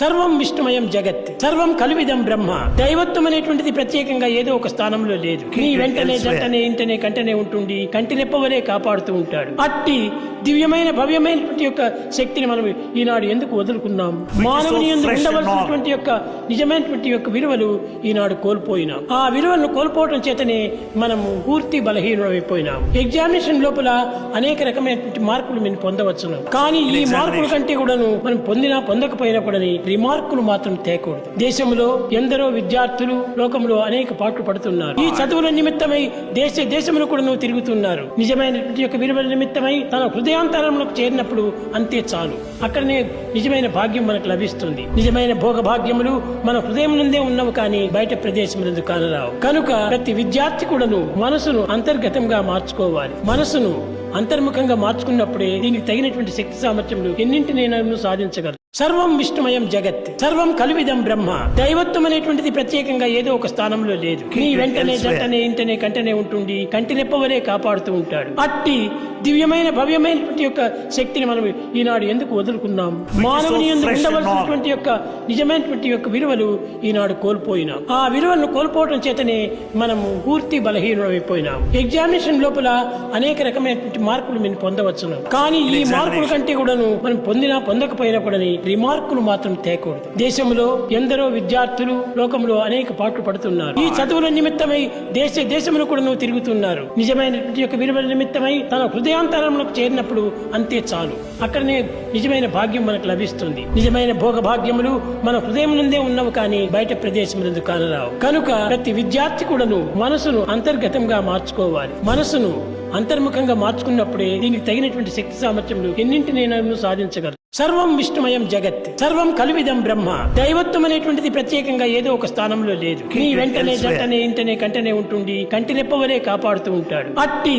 సర్వం విష్ణుమయం జగత్ సర్వం కలివిదం బ్రహ్మ. దైవత్వం అనేటువంటిది ప్రత్యేకంగా ఏదో ఒక స్థానంలో లేదు. నీ వెంటనే జంటనే ఇంటనే కంటనే ఉంటుంది కంటి రెప్పవలే కాపాడుతూ ఉంటాడు. అట్టి దివ్యమైన భవ్యమైనటువంటి యొక్క శక్తిని మనం ఈనాడు ఎందుకు వదులుకున్నాం? మానవుని ఉండవలసినటువంటి యొక్క నిజమైనటువంటి యొక్క విలువలు ఈనాడు కోల్పోయినాం. ఆ విలువలను కోల్పోవడం చేతనే మనము పూర్తి బలహీనమైపోయినాం ఎగ్జామినేషన్ లోపల అనేక రకమైనటువంటి మార్కులు మేము పొందవచ్చును. కానీ ఈ మార్కుల కంటే కూడాను మనం పొందినా పొందకపోయినా కూడా రిమార్కులు మాత్రం తేకూడదు. దేశంలో ఎందరో విద్యార్థులు లోకంలో అనేక పాటలు పడుతున్నారు. ఈ చదువుల నిమిత్తమై దేశ దేశంలో కూడా నువ్వు తిరుగుతున్నారు నిజమైనటువంటి యొక్క విలువల నిమిత్తమై తన హృదయాంతరంలోకి చేరినప్పుడు అంతే చాలు. అక్కడనే నిజమైన భాగ్యం మనకు లభిస్తుంది. నిజమైన భోగ భాగ్యములు మన హృదయం నుండే ఉన్నవు కానీ బయట ప్రదేశములందు కానరావు. కనుక ప్రతి విద్యార్థి కూడాను మనసును అంతర్గతంగా మార్చుకోవాలి. మనసును అంతర్ముఖంగా మార్చుకున్నప్పుడే దీనికి తగినటువంటి శక్తి సామర్థ్యములు ఎన్నింటినైనా సాధించగలరు. సర్వం విష్ణుమయం జగత్ సర్వం కలివిదం బ్రహ్మ. దైవత్వం అనేటువంటిది ప్రత్యేకంగా ఏదో ఒక స్థానంలో లేదు. నీ వెంటనే జంటనే ఇంటనే కంటనే ఉంటుంది కంటి రెప్పవలే కాపాడుతూ ఉంటాడు. అట్టి దివ్యమైన భవ్యమైనటువంటి యొక్క శక్తిని మనం ఈనాడు ఎందుకు వదులుకున్నాం? మానవుని ఉండవలసినటువంటి యొక్క నిజమైనటువంటి యొక్క విలువలు ఈనాడు కోల్పోయినాం. ఆ విలువలను కోల్పోవడం చేతనే మనము పూర్తి బలహీనమైపోయినాం ఎగ్జామినేషన్ లోపల అనేక రకమైనటువంటి మార్కులు మేము పొందవచ్చును. కానీ ఈ మార్కుల కంటే కూడాను మనం పొందినా పొందకపోయినా కూడా రిమార్కులు మాత్రం తేకూడదు. దేశంలో ఎందరో విద్యార్థులు లోకంలో అనేక పాటలు పడుతున్నారు. ఈ చదువుల నిమిత్తమై దేశ దేశంలో కూడా నువ్వు తిరుగుతున్నారు. నిజమైనటువంటి యొక్క విలువల నిమిత్తమై తన హృదయాంతరంలో చేరినప్పుడు అంతే చాలు. అక్కడనే నిజమైన భాగ్యం మనకు లభిస్తుంది. నిజమైన భోగ భాగ్యములు మన హృదయం నుండే ఉన్నవు కానీ బయట ప్రదేశములందు కానరావు. కనుక ప్రతి విద్యార్థి కూడాను మనసును అంతర్గతంగా మార్చుకోవాలి. మనసును అంతర్ముఖంగా మార్చుకున్నప్పుడే దీనికి తగినటువంటి శక్తి సామర్థ్యములు ఎన్నింటినైనా సాధించగలరు. సర్వం విష్ణుమయం జగత్ సర్వం కలివిదం బ్రహ్మ. దైవత్వం అనేటువంటిది ప్రత్యేకంగా ఏదో ఒక స్థానంలో లేదు. నీ వెంటనే జంటనే ఇంటనే కంటనే ఉంటుంది కంటి రెప్పవలే కాపాడుతూ ఉంటాడు. అట్టి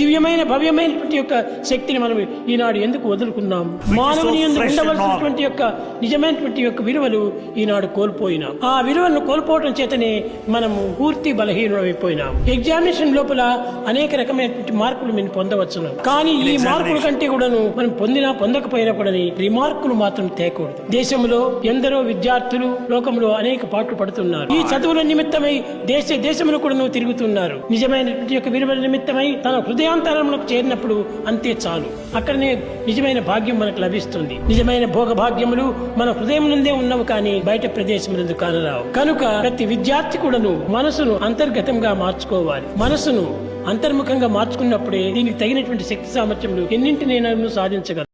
దివ్యమైన భవ్యమైనటువంటి యొక్క శక్తిని మనం ఈనాడు ఎందుకు వదులుకున్నాం? మానవుని ఉండవలసినటువంటి యొక్క నిజమైనటువంటి యొక్క విలువలు ఈనాడు కోల్పోయినాం. ఆ విలువలను కోల్పోవడం చేతనే మనము పూర్తి బలహీనమైపోయినాం ఎగ్జామినేషన్ లోపల అనేక రకమైనటువంటి మార్కులు మేము పొందవచ్చును. కానీ ఈ మార్కుల కంటే కూడాను మనం పొందినా పొందకపోయినా కూడా రిమార్కులు మాత్రం తేకూడదు. దేశంలో ఎందరో విద్యార్థులు లోకంలో అనేక పాటలు పడుతున్నారు. ఈ చదువుల నిమిత్తమై దేశ దేశంలో కూడా నువ్వు తిరుగుతున్నారు. నిజమైనటువంటి యొక్క విలువల నిమిత్తమై తన హృదయాంతరంలోకి చేరినప్పుడు అంతే చాలు. అక్కడనే నిజమైన భాగ్యం మనకు లభిస్తుంది. నిజమైన భోగ భాగ్యములు మన హృదయం నుండే ఉన్నవు కానీ బయట ప్రదేశములందు కానరావు. కనుక ప్రతి విద్యార్థి కూడాను మనసును అంతర్గతంగా మార్చుకోవాలి. మనసును అంతర్ముఖంగా మార్చుకున్నప్పుడే దీనికి తగినటువంటి శక్తి సామర్థ్యములు ఎన్నింటినైనా సాధించగలరు